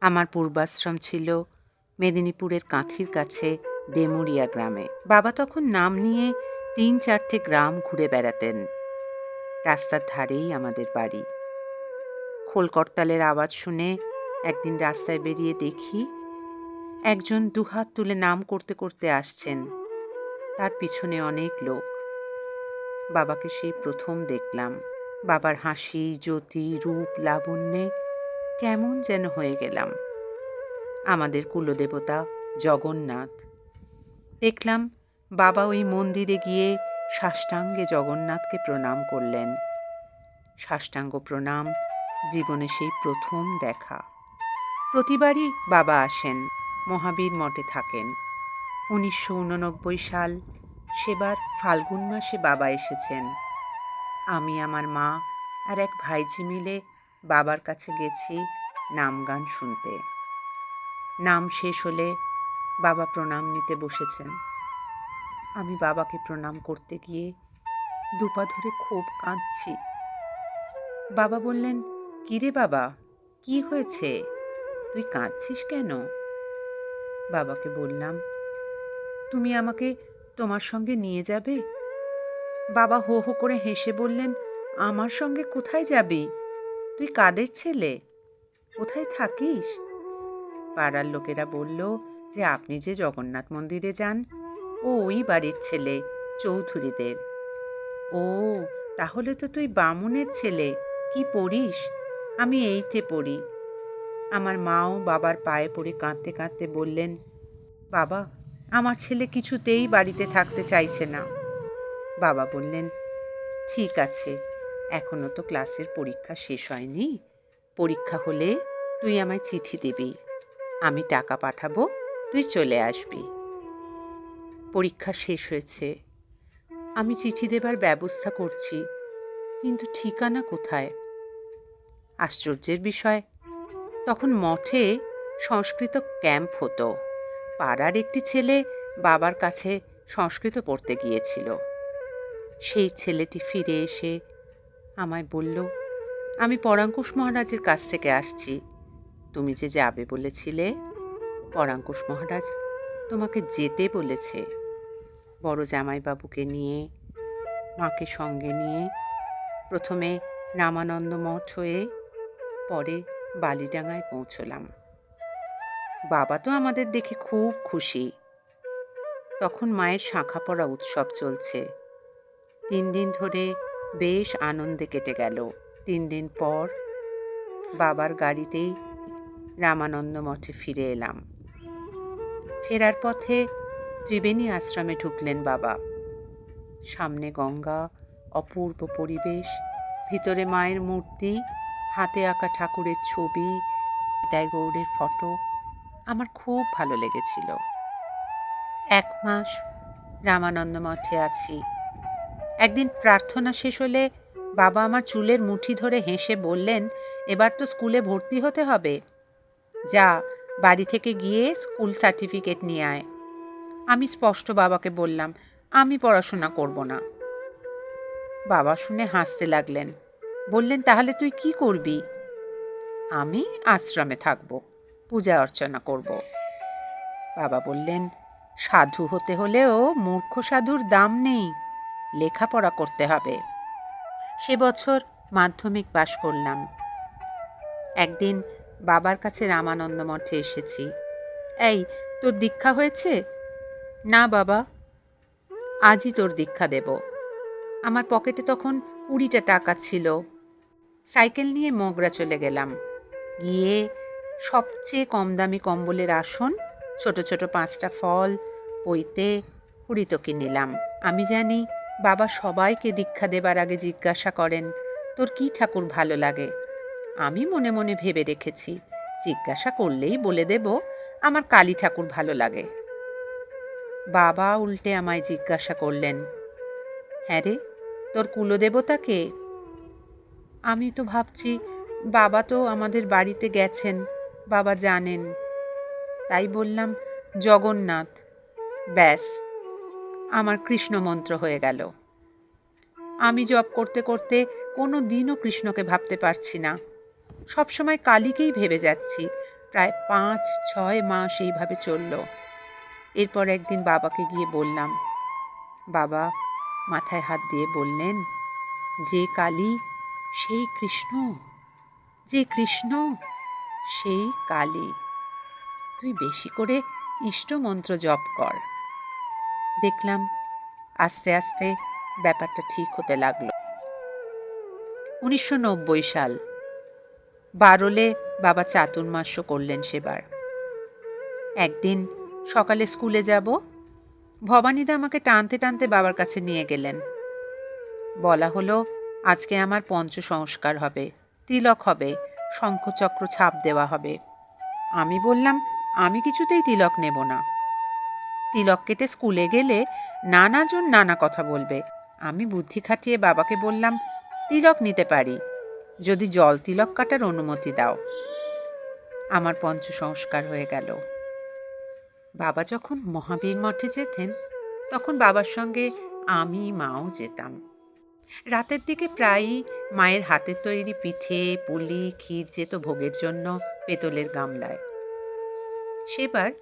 আমার পূর্বাশ্রম ছিল মেদিনীপুরের কাঁথির কাছে ডেমুরিয়া গ্রামে। বাবা তখন নাম নিয়ে তিন চারটে গ্রাম ঘুরে বেড়াতেন। রাস্তার ধারেই আমাদের বাড়ি। খোলকর্তালের আওয়াজ শুনে একদিন রাস্তায় বেরিয়ে দেখি একজন দুহাত তুলে নাম করতে করতে আসছেন। তার পিছনে অনেক লোক। বাবাকে সেই প্রথম দেখলাম। বাবার হাসি, জ্যোতি, রূপ, লাবণ্যে কেমন যেন হয়ে গেলাম। আমাদের কুলদেবতা জগন্নাথ। দেখলাম বাবা ওই মন্দিরে গিয়ে সাষ্টাঙ্গে জগন্নাথকে প্রণাম করলেন। সাষ্টাঙ্গ প্রণাম জীবনে সেই প্রথম দেখা। প্রতিবারই বাবা আসেন, মহাবীর মঠে থাকেন। উনিশশো উননব্বই সাল সেবার ফাল্গুন মাসে বাবা এসেছেন। আমি, আমার মা আর এক ভাইঝি মিলে বাবার কাছে গেছি নাম গান শুনতে। নাম শেষ হলে বাবা প্রণাম নিতে বসেছেন। আমি বাবাকে প্রণাম করতে গিয়ে দুপা ধরে খুব কাঁদছি। বাবা বললেন, কিরে বাবা, কি হয়েছে? তুই কাঁদছিস কেন? বাবাকে বললাম, তুমি আমাকে তোমার সঙ্গে নিয়ে যাবে? বাবা হো হো করে হেসে বললেন, আমার সঙ্গে কোথায় যাবি? তুই কাদের ছেলে? কোথায় থাকিস? পাড়ার লোকেরা বলল যে আপনি যে জগন্নাথ মন্দিরে যান ও ওই বাড়ির ছেলে, চৌধুরীদের। ও, তাহলে তো তুই বামুনের ছেলে, কি পড়িস? আমি এইটে পড়ি। আমার মাও বাবার পায়ে পড়ে কাঁদতে কাঁদতে বললেন, বাবা, আমার ছেলে কিছুতেই বাড়িতে থাকতে চাইছে না। বাবা বললেন, ঠিক আছে। এখনও তো ক্লাসের পরীক্ষা শেষ হয়নি। পরীক্ষা হলে তুই আমায় চিঠি দিবি। আমি টাকা পাঠাবো, তুই চলে আসবি। পরীক্ষা শেষ হয়েছে। আমি চিঠি দেবার ব্যবস্থা করছি, কিন্তু ঠিকানা কোথায়? আশ্চর্যের বিষয়, তখন মঠে সংস্কৃত ক্যাম্প হতো। পাড়ার একটি ছেলে বাবার কাছে সংস্কৃত পড়তে গিয়েছিল। সেই ছেলেটি ফিরে এসে আমায় বলল, আমি পরাঙ্কুশ মহারাজের কাছ থেকে আসছি। তুমি যে যাবে বলেছিলে, পরাঙ্কুশ মহারাজ তোমাকে যেতে বলেছে। বড় জামাইবাবুকে নিয়ে, মাকে সঙ্গে নিয়ে, প্রথমে রামানন্দ মঠ হয়ে পরে বালিডাঙায় পৌঁছলাম। বাবা তো আমাদের দেখে খুব খুশি। তখন মায়ের শাঁখা পড়া উৎসব চলছে। তিন দিন ধরে বেশ আনন্দে কেটে গেল। তিন দিন পর বাবার গাড়িতেই রামানন্দ মঠে ফিরে এলাম। ফেরার পথে ত্রিবেণী আশ্রমে ঢুকলেন বাবা। সামনে গঙ্গা, অপূর্ব পরিবেশ, ভিতরে মায়ের মূর্তি, হাতে আঁকা ঠাকুরের ছবি, বিদায় গৌড়ের ফটো, আমার খুব ভালো লেগেছিল। এক মাস রামানন্দ মঠে আছি। একদিন প্রার্থনা শেষ হলে বাবা আমার চুলের মুঠি ধরে হেসে বললেন, এবার তো স্কুলে ভর্তি হতে হবে। যা, বাড়ি থেকে গিয়ে স্কুল সার্টিফিকেট নিয়ে আয়। আমি স্পষ্ট বাবাকে বললাম, আমি পড়াশোনা করব না। বাবা শুনে হাসতে লাগলেন। বললেন, তাহলে তুই কি করবি? আমি আশ্রমে থাকব, পূজা অর্চনা করব। বাবা বললেন, সাধু হতে হলেও মূর্খ সাধুর দাম নেই। লেখাপড়া করতে হবে। সে বছর মাধ্যমিক পাশ করলাম। একদিন বাবার কাছে রামানন্দ মঠে এসেছি। এই, তোর দীক্ষা হয়েছে? না, বাবা। আজই তোর দীক্ষা দেব। আমার পকেটে তখন কুড়িটা টাকা ছিল। সাইকেল নিয়ে মগরা চলে গেলাম। গিয়ে সবচেয়ে কম দামি কম্বলের আসন, ছোট ছোট পাঁচটা ফল, পইতে, হুড়িতকি নিলাম। আমি জানি বাবা সবাইকে দীক্ষা দেবার আগে জিজ্ঞাসা করেন, তোর কি ঠাকুর ভালো লাগে? আমি মনে মনে ভেবে রেখেছি জিজ্ঞাসা করলেই বলে দেব, আমার কালী ঠাকুর ভালো লাগে। বাবা উল্টে আমায় জিজ্ঞাসা করলেন হ্যাঁ রে, তোর কুলদেবতা কে? আমি তো ভাবছি, বাবা তো আমাদের বাড়িতে গেছেন, বাবা জানেন। তাই বললাম, জগন্নাথ। ব্যাস আমার কৃষ্ণ মন্ত্র হয়ে গেল। আমি জব করতে করতে কোনো দিনও কৃষ্ণকে ভাবতে পারছি না। সবসময় কালীকেই ভেবে যাচ্ছি। প্রায় পাঁচ, ছয় মাস এইভাবে চলল। এরপর একদিন বাবাকে গিয়ে বললাম, বাবা, মাথায় হাত দিয়ে বললেন, যে কালী, সেই কৃষ্ণ, যে কৃষ্ণ, সেই কালী। তুই বেশি করে ইষ্টমন্ত্র জপ কর। দেখলাম আস্তে আস্তে ব্যাপারটা ঠিক হতে লাগল। উনিশশো নব্বই সাল, বারোলে বাবা চাতুর্মাস্য করলেন সেবার। একদিন সকালে স্কুলে যাব, ভবানীদা আমাকে টানতে টানতে বাবার কাছে নিয়ে গেলেন। বলা হলো, আজকে আমার পঞ্চ সংস্কার হবে, তিলক হবে, শঙ্খচক্র ছাপ দেওয়া হবে। আমি বললাম, আমি কিছুতেই তিলক নেব না। তিলক কেটে স্কুলে গেলে নানাজন নানা কথা বলবে। আমি বুদ্ধি খাটিয়ে বাবাকে বললাম, তিলক নিতে পারি। যদি জল তিলক কাটার অনুমতি দাও। আমার পঞ্চ সংস্কার হয়ে গেল। বাবা যখন মহাবীর মঠে যেতেন, তখন বাবার সঙ্গে আমি মাও যেতাম। রাতের দিকে প্রায়ই মায়ের হাতের তৈরি পিঠে, পুলি, ক্ষীর যেত ভোগের জন্য পেতলের গামলায়। সেবার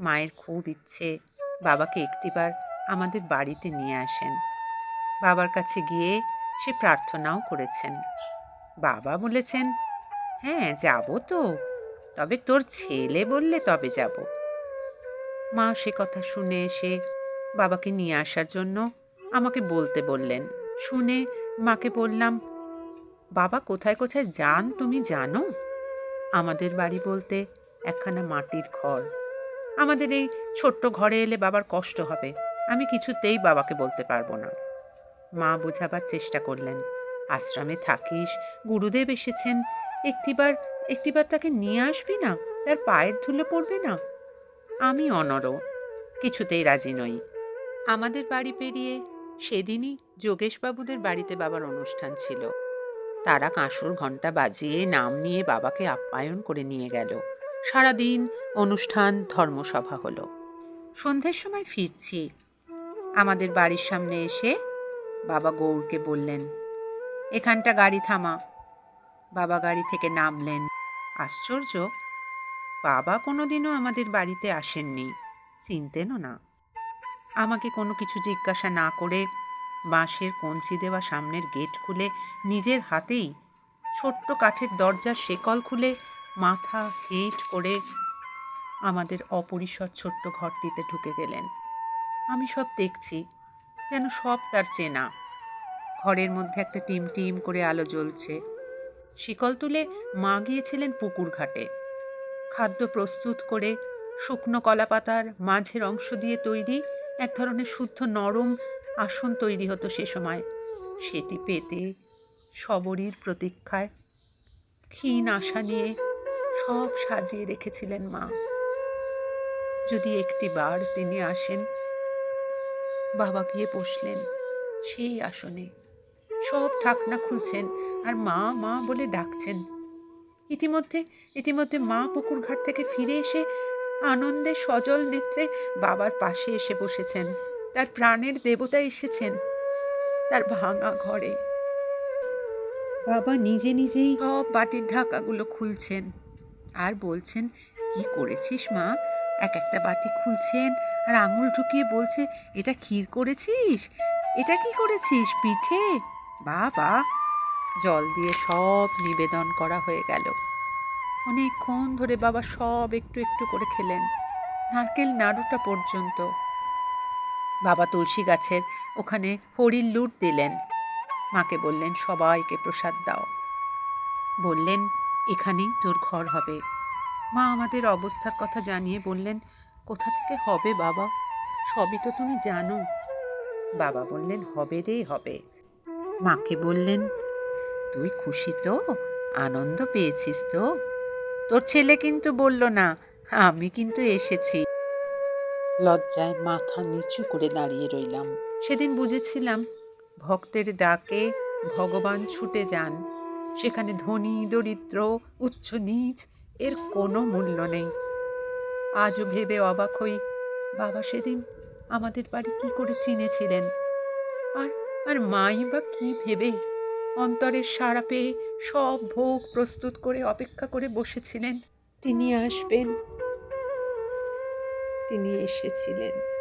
মায়ের খুব ইচ্ছে বাবাকে একটিবার আমাদের বাড়িতে নিয়ে আসেন। বাবার কাছে গিয়ে সে প্রার্থনাও করেছেন। বাবা বলেছেন হ্যাঁ যাব তো। তবে তোর ছেলে বললে তবে যাব। মা সে কথা শুনে এসে বাবাকে নিয়ে আসার জন্য আমাকে বলতে বললেন। শুনে মাকে বললাম, বাবা, কোথায় কোথায় যান তুমি জানো? আমাদের বাড়ি বলতে একখানা মাটির ঘর। আমাদের এই ছোট্ট ঘরে এলে বাবার কষ্ট হবে। আমি কিছুতেই বাবাকে বলতে পারব না। মা বোঝাবার চেষ্টা করলেন। আশ্রমে থাকিস, গুরুদেব এসেছেন। একটিবার একটিবার তাকে নিয়ে আসবি না? তার পায়ের ধুলো পড়বে না? আমি অনড়, কিছুতেই রাজি নই। আমাদের বাড়ি পেরিয়ে সেদিনই যোগেশবাবুদের বাড়িতে বাবার অনুষ্ঠান ছিল। তারা কাঁসুর ঘণ্টা বাজিয়ে নাম নিয়ে বাবাকে আপ্যায়ন করে নিয়ে গেল। সারাদিন অনুষ্ঠান, ধর্মসভা হলো। সন্ধ্যের সময় ফিরছি। আমাদের বাড়ির সামনে এসে বাবা গৌরকে বললেন, এখানটা গাড়ি থামা। বাবা গাড়ি থেকে নামলেন, আশ্চর্য, বাবা কোনোদিনও আমাদের বাড়িতে আসেননি, চিনতেনও না। আমাকে কোনো কিছু জিজ্ঞাসা না করে বাঁশের কঞ্চি দেওয়া সামনের গেট খুলে নিজের হাতেই ছোট্ট কাঠের দরজার শেকল খুলে মাথা হেঁট করে আমাদের অপরিসর ছোট্ট ঘরটিতে ঢুকে গেলেন। আমি সব দেখছি, যেন সব তার চেনা। ঘরের মধ্যে একটা টিম টিম করে আলো জ্বলছে। শিকল তুলে মা গিয়েছিলেন পুকুর ঘাটে। খাদ্য প্রস্তুত করে শুকনো কলাপাতার মাঝের অংশ দিয়ে তৈরি এক ধরনের শুদ্ধ নরম আসন তৈরি হতো সে সময়। সেটি পেতে সবরীর প্রতীক্ষায় ক্ষীণ আশা নিয়ে সব সাজিয়ে রেখেছিলেন মা। যদি একটি বার তিনি আসেন, বাবা গিয়ে বসলেন সেই আসনে। সব ঢাকনা খুলছেন আর মা মা বলে ডাকছেন। ইতিমধ্যে ইতিমধ্যে মা পুকুর ঘাট থেকে ফিরে এসে আনন্দে সজল নেত্রে বাবার পাশে এসে বসেছেন। তার প্রাণের দেবতা এসেছেন তার ভাঙা ঘরে। বাবা নিজে নিজেই সব বাটির ঢাকাগুলো খুলছেন। আর বলছেন, কি করেছিস মা? এক একটা বাটি খুলছেন আর আঙুল ঢুকিয়ে বলছে, এটা ক্ষীর করেছিস? এটা কি করেছিস, পিঠে? বাবা, জল দিয়ে সব নিবেদন করা হয়ে গেল। অনেকক্ষণ ধরে বাবা সব একটু একটু করে খেলেন, নারকেল নাড়ুটা পর্যন্ত। বাবা তুলসী গাছের ওখানে হরির লুট দিলেন। মাকে বললেন, সবাইকে প্রসাদ দাও। বললেন এখানেই তোর ঘর হবে। মা আমাদের অবস্থার কথা জানিয়ে বললেন, কোথা থেকে হবে বাবা? সবই তো তুমি জানো। বাবা বললেন, হবে রে, হবে। মাকে বললেন, তুই খুশি তো? আনন্দ পেয়েছিস তো? তোর ছেলে কিন্তু বলল না, আমি কিন্তু এসেছি। লজ্জায় মাথা নিচু করে দাঁড়িয়ে রইলাম। সেদিন বুঝেছিলাম, ভক্তের ডাকে ভগবান ছুটে যান। সেখানে ধনী, দরিদ্র, উচ্চ নীচ, এর কোনো মূল্য নেই। আজও ভেবে অবাক হই, বাবা সেদিন আমাদের বাড়ি কি করে চিনেছিলেন? আর আর মাই বা কি ভেবে অন্তরের সাড়া পেয়ে সব ভোগ প্রস্তুত করে অপেক্ষা করে বসেছিলেন। তিনি আসবেন। তিনি এসেছিলেন।